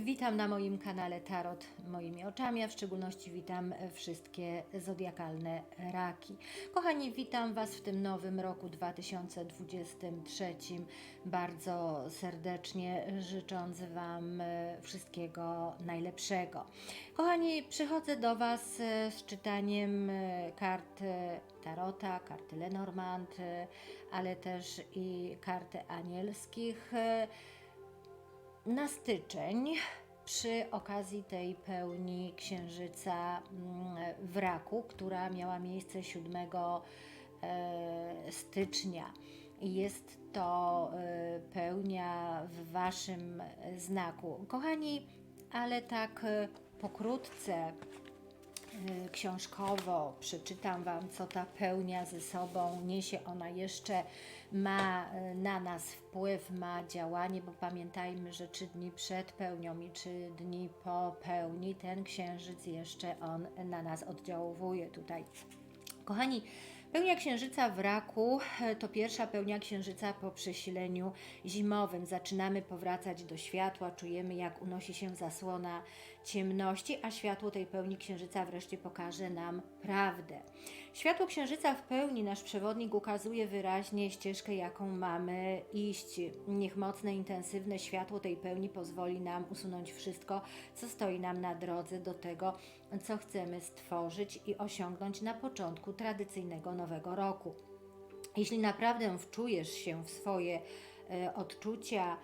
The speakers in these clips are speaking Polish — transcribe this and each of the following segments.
Witam na moim kanale Tarot moimi oczami, a w szczególności witam wszystkie zodiakalne raki. Kochani, witam Was w tym nowym roku 2023 bardzo serdecznie, życząc Wam e, wszystkiego najlepszego. Kochani, przychodzę do Was e, z czytaniem e, kart Tarota, karty Lenormand, ale też i karty anielskich. Na styczeń przy okazji tej pełni księżyca mm, w raku, która miała miejsce 7 e, stycznia. Jest to e, pełnia w Waszym znaku. Kochani, ale tak e, pokrótce książkowo przeczytam Wam, co ta pełnia ze sobą niesie. Ona jeszcze ma y, na nas wpływ, ma działanie, bo pamiętajmy, że trzy dni przed pełnią i trzy dni po pełni ten księżyc jeszcze on na nas oddziałuje tutaj. Kochani, pełnia księżyca w raku e, to pierwsza pełnia księżyca po przesileniu zimowym. Zaczynamy powracać do światła, czujemy jak unosi się zasłona ciemności, a światło tej pełni księżyca wreszcie pokaże nam prawdę. Światło księżyca w pełni nasz przewodnik ukazuje wyraźnie ścieżkę, jaką mamy iść. Niech mocne, intensywne światło tej pełni pozwoli nam usunąć wszystko, co stoi nam na drodze do tego, co chcemy stworzyć i osiągnąć na początku tradycyjnego nowego roku. Jeśli naprawdę wczujesz się w swoje e, odczucia,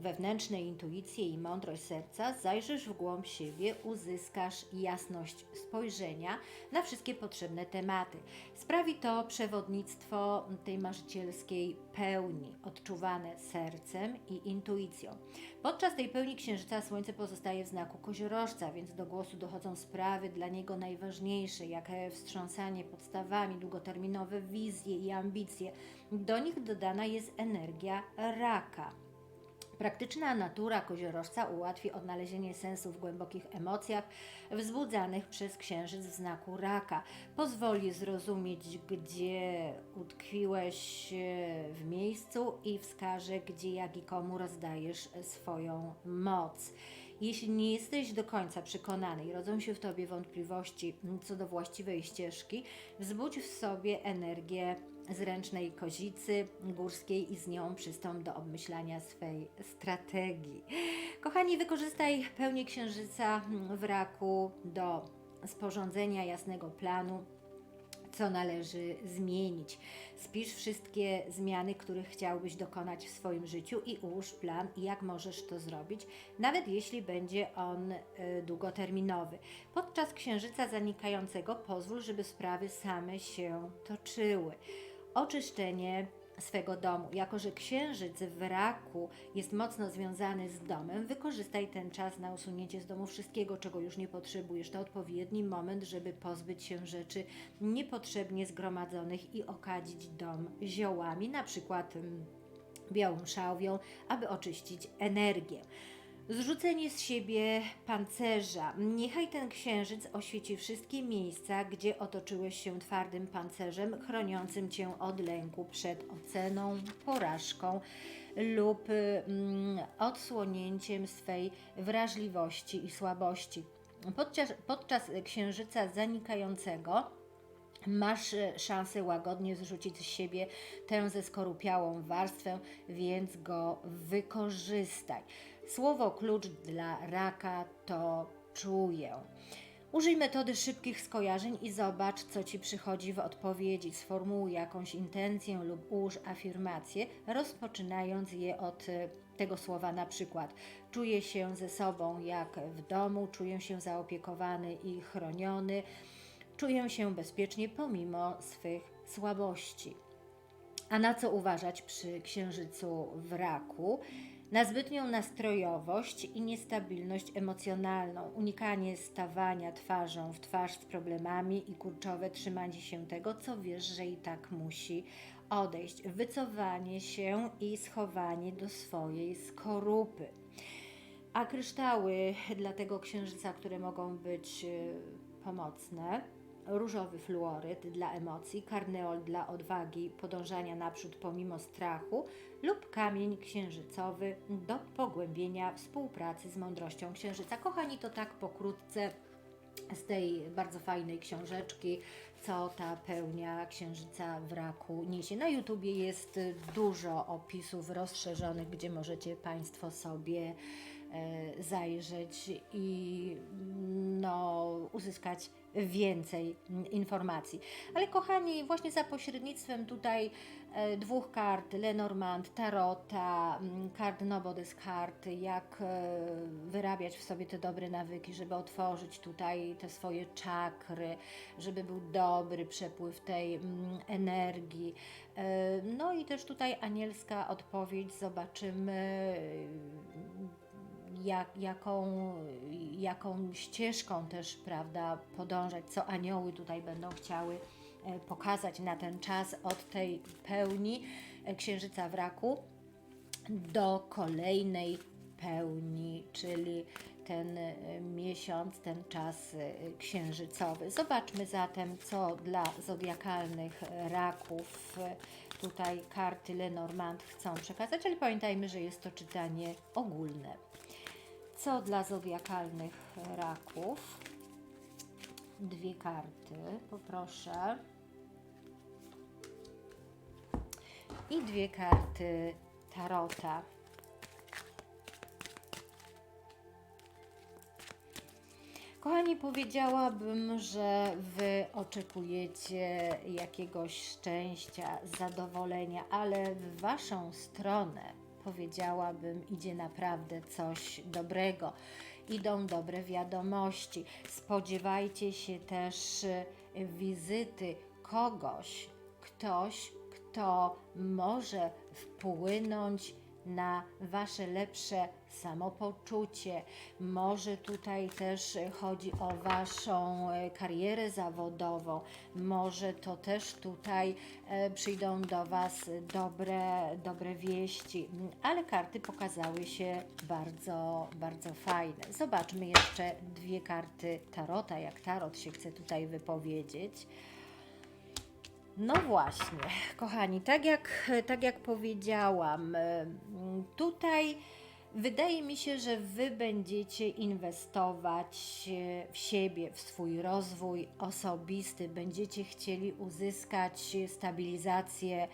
wewnętrzne intuicje i mądrość serca, zajrzysz w głąb siebie, uzyskasz jasność spojrzenia na wszystkie potrzebne tematy. Sprawi to przewodnictwo tej marzycielskiej pełni, odczuwane sercem i intuicją. Podczas tej pełni księżyca Słońce pozostaje w znaku koziorożca, więc do głosu dochodzą sprawy dla niego najważniejsze, jak e, wstrząsanie podstawami, długoterminowe wizje i ambicje. Do nich dodana jest energia raka. Praktyczna natura koziorożca ułatwi odnalezienie sensu w głębokich emocjach wzbudzanych przez księżyc w znaku raka. Pozwoli zrozumieć, gdzie utkwiłeś e, w miejscu i wskaże, gdzie, jak i komu rozdajesz swoją moc. Jeśli nie jesteś do końca przekonany i rodzą się w Tobie wątpliwości co do właściwej ścieżki, wzbudź w sobie energię zręcznej kozicy górskiej i z nią przystąp do obmyślania swej strategii. Kochani, wykorzystaj pełnię księżyca w raku do sporządzenia jasnego planu, co należy zmienić. Spisz wszystkie zmiany, których chciałbyś dokonać w swoim życiu i ułóż plan, jak możesz to zrobić, nawet jeśli będzie on y, długoterminowy. Podczas księżyca zanikającego pozwól, żeby sprawy same się toczyły. Oczyszczenie swego domu. Jako, że księżyc w raku jest mocno związany z domem, wykorzystaj ten czas na usunięcie z domu wszystkiego, czego już nie potrzebujesz. To odpowiedni moment, żeby pozbyć się rzeczy niepotrzebnie zgromadzonych i okadzić dom ziołami, na przykład mm, białą szałwią, aby oczyścić energię. Zrzucenie z siebie pancerza. Niechaj ten księżyc oświeci wszystkie miejsca, gdzie otoczyłeś się twardym pancerzem, chroniącym cię od lęku przed oceną, porażką lub mm, odsłonięciem swej wrażliwości i słabości. Podczas, podczas księżyca zanikającego Masz e, szansę łagodnie zrzucić z siebie tę zeskorupiałą warstwę, więc go wykorzystaj. Słowo klucz dla raka to czuję. Użyj metody szybkich skojarzeń i zobacz, co ci przychodzi w odpowiedzi. Sformułuj jakąś intencję lub ułóż afirmację, rozpoczynając je od e, tego słowa na przykład. Czuję się ze sobą jak w domu, czuję się zaopiekowany i chroniony. Czuję się bezpiecznie pomimo swych słabości. A na co uważać przy księżycu w raku? Na zbytnią nastrojowość i niestabilność emocjonalną, unikanie stawania twarzą w twarz z problemami i kurczowe trzymanie się tego, co wiesz, że i tak musi odejść, wycofanie się i schowanie do swojej skorupy. A kryształy dla tego księżyca, które mogą być e, pomocne, różowy fluoryt dla emocji, karneol dla odwagi, podążania naprzód pomimo strachu lub kamień księżycowy do pogłębienia współpracy z mądrością księżyca. Kochani, to tak pokrótce z tej bardzo fajnej książeczki, co ta pełnia księżyca w raku niesie. Na YouTubie jest dużo opisów rozszerzonych, gdzie możecie Państwo sobie zajrzeć i no, uzyskać więcej informacji. Ale kochani, właśnie za pośrednictwem tutaj e, dwóch kart Lenormand, Tarota, mm, kart Nobody's kart, jak e, wyrabiać w sobie te dobre nawyki, żeby otworzyć tutaj te swoje czakry, żeby był dobry przepływ tej mm, energii. E, No i też tutaj anielska odpowiedź, zobaczymy jak, jaką, jaką ścieżką też, prawda, podążać, co anioły tutaj będą chciały e, pokazać na ten czas od tej pełni e, księżyca w raku do kolejnej pełni, czyli ten e, miesiąc, ten czas księżycowy. Zobaczmy zatem, co dla zodiakalnych raków tutaj karty Lenormand chcą przekazać, ale pamiętajmy, że jest to czytanie ogólne. Co dla zodiakalnych raków? Dwie karty, poproszę. I dwie karty tarota. Kochani, powiedziałabym, że Wy oczekujecie jakiegoś szczęścia, zadowolenia, ale w Waszą stronę powiedziałabym, idzie naprawdę coś dobrego. Idą dobre wiadomości. Spodziewajcie się też y, wizyty kogoś, ktoś, kto może wpłynąć na Wasze lepsze samopoczucie. Może tutaj też chodzi o Waszą e, karierę zawodową. Może to też tutaj e, przyjdą do Was dobre, dobre wieści. Ale karty pokazały się bardzo, bardzo fajne. Zobaczmy jeszcze dwie karty tarota, jak tarot się chce tutaj wypowiedzieć. No właśnie, kochani, tak jak, tak jak powiedziałam, em, tutaj wydaje mi się, że Wy będziecie inwestować e, w siebie, w swój rozwój osobisty, będziecie chcieli uzyskać stabilizację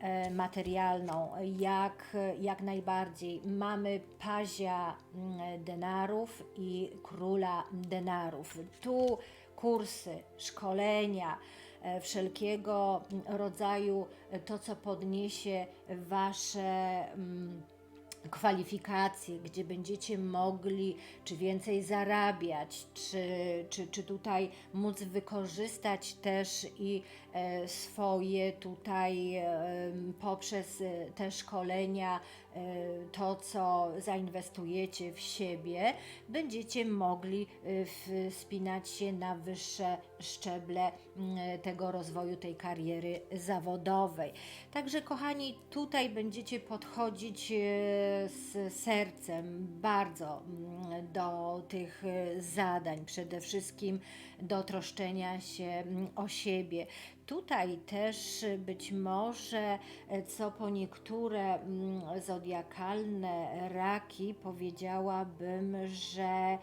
e, materialną, jak, jak najbardziej. Mamy pazia mm, denarów i króla denarów. Tu kursy, szkolenia, e, wszelkiego rodzaju to, co podniesie Wasze. mm, kwalifikacje, gdzie będziecie mogli czy więcej zarabiać, czy, czy, czy tutaj móc wykorzystać też i e, swoje tutaj e, poprzez e, te szkolenia, to co zainwestujecie w siebie, będziecie mogli e, wspinać się na wyższe szczeble m, tego rozwoju, tej kariery zawodowej. Także kochani, tutaj będziecie podchodzić e, z sercem bardzo mm, do tych zadań, przede wszystkim do troszczenia się mm, o siebie. Tutaj też być może, e, co po niektóre mm, zodiakalne raki, powiedziałabym, że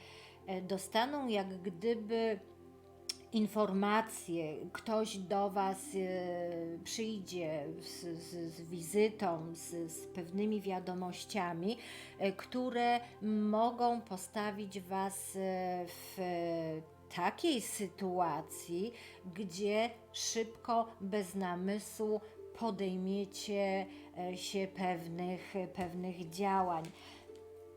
e, dostaną jak gdyby informacje, ktoś do Was e, przyjdzie z, z, z wizytą, z, z pewnymi wiadomościami, które mogą postawić Was w takiej sytuacji, gdzie szybko, bez namysłu podejmiecie e, się pewnych, pewnych działań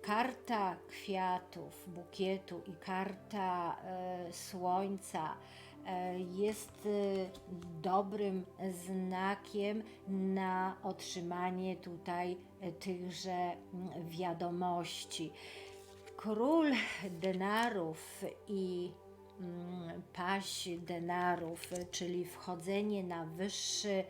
karta kwiatów, bukietu i karta e, słońca e, jest e, dobrym znakiem na otrzymanie tutaj e, tychże wiadomości. Król denarów i paść denarów, czyli wchodzenie na wyższy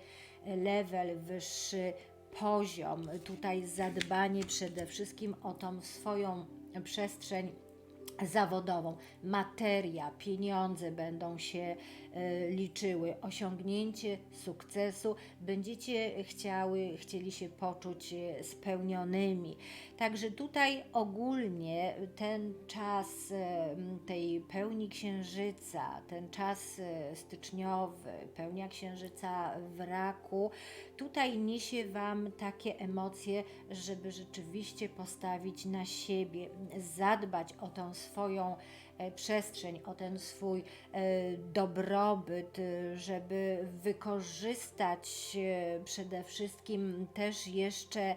level, wyższy poziom, tutaj zadbanie przede wszystkim o tą swoją przestrzeń zawodową. Materia, pieniądze będą się e, liczyły, osiągnięcie sukcesu, będziecie chciały, chcieli się poczuć e, spełnionymi. Także tutaj ogólnie ten czas tej pełni księżyca, ten czas e, styczniowy, pełnia księżyca w raku, tutaj niesie Wam takie emocje, żeby rzeczywiście postawić na siebie, zadbać o tą swoją e, przestrzeń, o ten swój e, dobrobyt, żeby wykorzystać przede wszystkim też jeszcze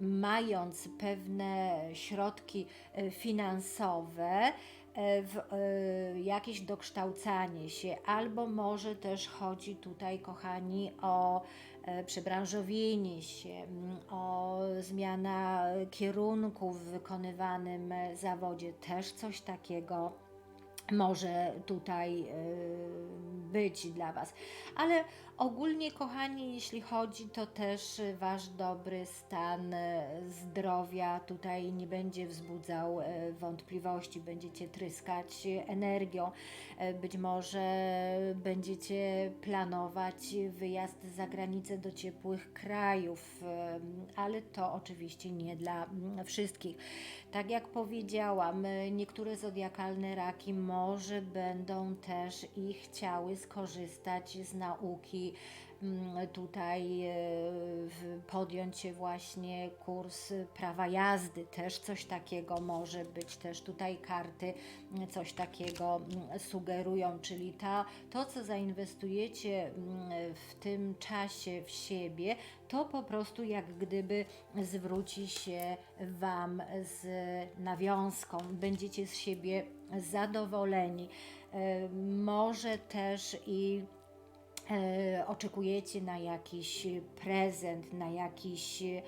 mając pewne środki e, finansowe, e, w e, jakieś dokształcanie się, albo może też chodzi tutaj, kochani, o przebranżowienie się, mm, o zmiana kierunku w wykonywanym zawodzie, też coś takiego może tutaj y, być dla Was. Ale ogólnie, kochani, jeśli chodzi, to też Wasz dobry stan y, zdrowia tutaj nie będzie wzbudzał y, wątpliwości, będziecie tryskać energią. Być może będziecie planować wyjazd za granicę do ciepłych krajów, ale to oczywiście nie dla mm, wszystkich. Tak jak powiedziałam, niektóre zodiakalne raki może będą też i chciały skorzystać z nauki, tutaj y, w- podjąć się właśnie kurs prawa jazdy, też coś takiego może być, też tutaj karty mm, coś takiego mm, sugerują, czyli ta, to, co zainwestujecie mm, w tym czasie w siebie, to po prostu jak gdyby zwróci się Wam z nawiązką, będziecie z siebie zadowoleni. E, Może też i e, oczekujecie na jakiś prezent, na jakiś e,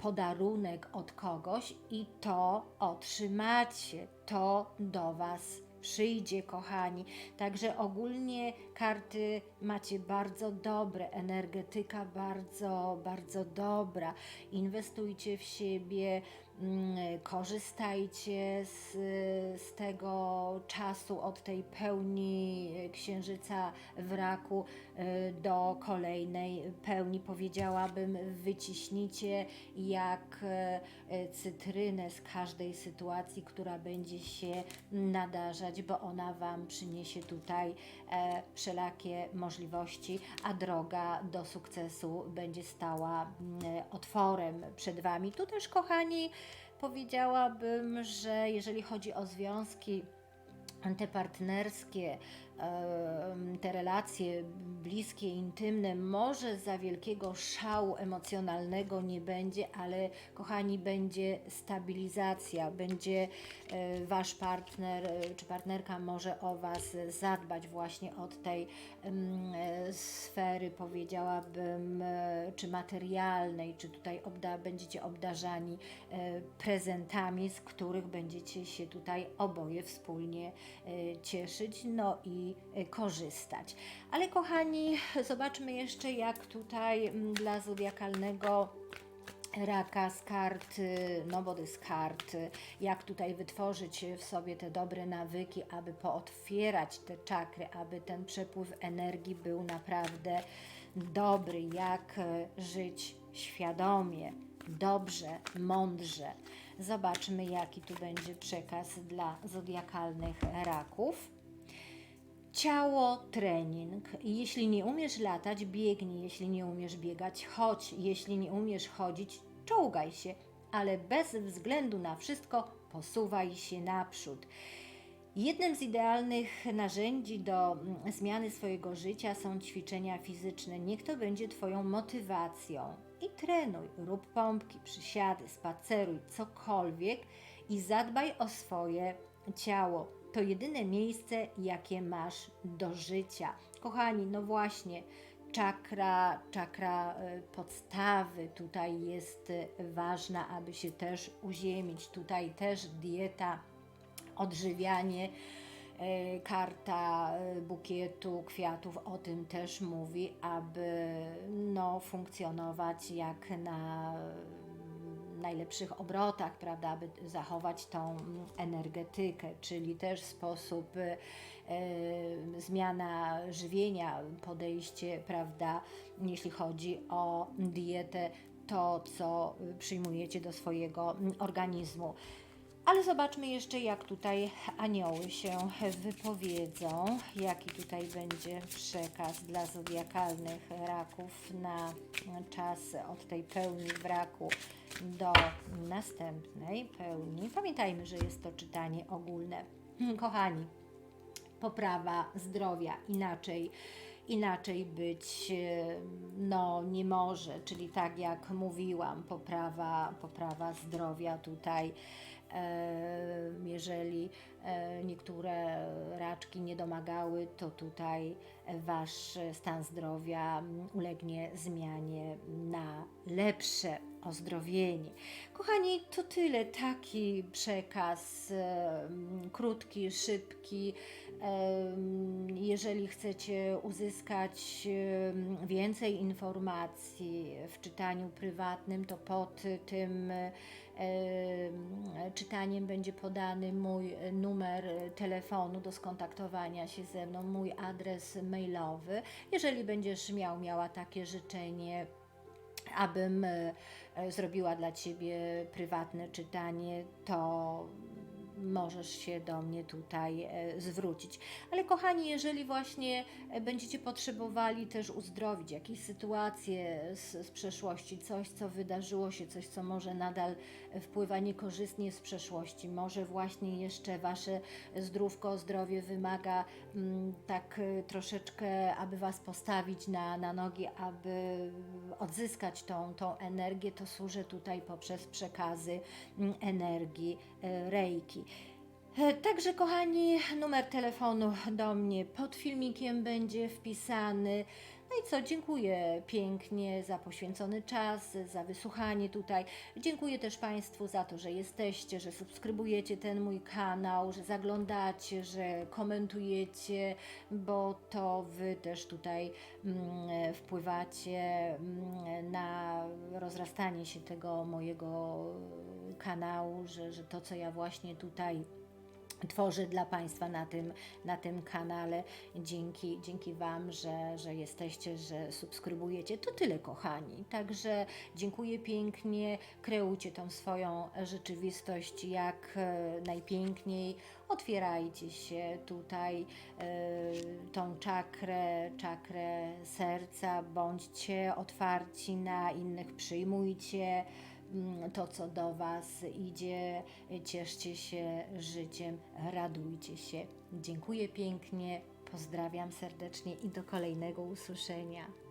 podarunek od kogoś i to otrzymacie. To do Was przyjdzie, kochani. Także ogólnie karty macie bardzo dobre, energetyka bardzo, bardzo dobra. Inwestujcie w siebie, korzystajcie z, z tego czasu od tej pełni księżyca w raku y, do kolejnej pełni. Powiedziałabym, wyciśnijcie jak e, e, cytrynę z każdej sytuacji, która będzie się nadarzać, bo ona Wam przyniesie tutaj e, wszelakie możliwości, a droga do sukcesu będzie stała mm, otworem przed Wami. Tu też, kochani, powiedziałabym, że jeżeli chodzi o związki, te partnerskie, em, te relacje bliskie, intymne, może za wielkiego szału emocjonalnego nie będzie, ale kochani, będzie stabilizacja, będzie e, wasz partner e, czy partnerka może o was zadbać właśnie od tej e, sfery, powiedziałabym, czy materialnej, czy tutaj obda, będziecie obdarzani prezentami, z których będziecie się tutaj oboje wspólnie cieszyć, no i e, korzystać. Ale kochani, zobaczmy jeszcze, jak tutaj mm, dla zodiakalnego raka z kart, y, no bo z kart, y, jak tutaj wytworzyć w sobie te dobre nawyki, aby pootwierać te czakry, aby ten przepływ energii był naprawdę dobry, jak y, żyć świadomie, dobrze, mądrze. Zobaczmy, jaki tu będzie przekaz dla zodiakalnych raków. Ciało, trening. Jeśli nie umiesz latać, biegnij. Jeśli nie umiesz biegać, chodź. Jeśli nie umiesz chodzić, czołgaj się, ale bez względu na wszystko posuwaj się naprzód. Jednym z idealnych narzędzi do mm, zmiany swojego życia są ćwiczenia fizyczne. Niech to będzie Twoją motywacją. I trenuj, rób pompki, przysiady, spaceruj, cokolwiek i zadbaj o swoje ciało. To jedyne miejsce, jakie masz do życia. Kochani, no właśnie, czakra, czakra e, podstawy tutaj jest e, ważna, aby się też uziemić. Tutaj też dieta, odżywianie. E, Karta bukietu kwiatów o tym też mówi, aby no, funkcjonować jak na najlepszych obrotach, prawda, aby zachować tą energetykę, czyli też sposób y, zmiana żywienia, podejście, prawda, jeśli chodzi o dietę, to co przyjmujecie do swojego organizmu. Ale zobaczmy jeszcze, jak tutaj anioły się wypowiedzą, jaki tutaj będzie przekaz dla zodiakalnych raków na czas od tej pełni w raku do następnej pełni. Pamiętajmy, że jest to czytanie ogólne. Kochani, poprawa zdrowia inaczej inaczej być no nie może, czyli tak jak mówiłam, poprawa, poprawa zdrowia tutaj jeżeli niektóre raczki nie domagały, to tutaj Wasz stan zdrowia ulegnie zmianie na lepsze ozdrowienie. Kochani, to tyle. Taki przekaz krótki, szybki. Jeżeli chcecie uzyskać więcej informacji w czytaniu prywatnym, to pod tym czytaniem będzie podany mój numer telefonu do skontaktowania się ze mną, mój adres mailowy. Jeżeli będziesz miał, miała takie życzenie, abym e, zrobiła dla Ciebie prywatne czytanie, to możesz się do mnie tutaj e, zwrócić. Ale kochani, jeżeli właśnie e, będziecie potrzebowali też uzdrowić jakieś sytuacje z, z przeszłości, coś, co wydarzyło się, coś, co może nadal wpływa niekorzystnie z przeszłości, może właśnie jeszcze Wasze zdrówko, zdrowie wymaga mm, tak e, troszeczkę, aby Was postawić na, na nogi, aby odzyskać tą, tą energię, to służę tutaj poprzez przekazy mm, energii e, Reiki. E, Także, kochani, numer telefonu do mnie pod filmikiem będzie wpisany. No i co, dziękuję pięknie za poświęcony czas, za wysłuchanie tutaj. Dziękuję też Państwu za to, że jesteście, że subskrybujecie ten mój kanał, że zaglądacie, że komentujecie, bo to Wy też tutaj mm, wpływacie mm, na rozrastanie się tego mojego kanału, że, że to, co ja właśnie tutaj tworzę dla Państwa na tym, na tym kanale. Dzięki, dzięki Wam, że, że jesteście, że subskrybujecie. To tyle, kochani. Także dziękuję pięknie. Kreujcie tą swoją rzeczywistość jak e, najpiękniej. Otwierajcie się tutaj, e, tą czakrę, czakrę serca. Bądźcie otwarci na innych, przyjmujcie to, co do Was idzie. Cieszcie się życiem, radujcie się. Dziękuję pięknie, pozdrawiam serdecznie i do kolejnego usłyszenia.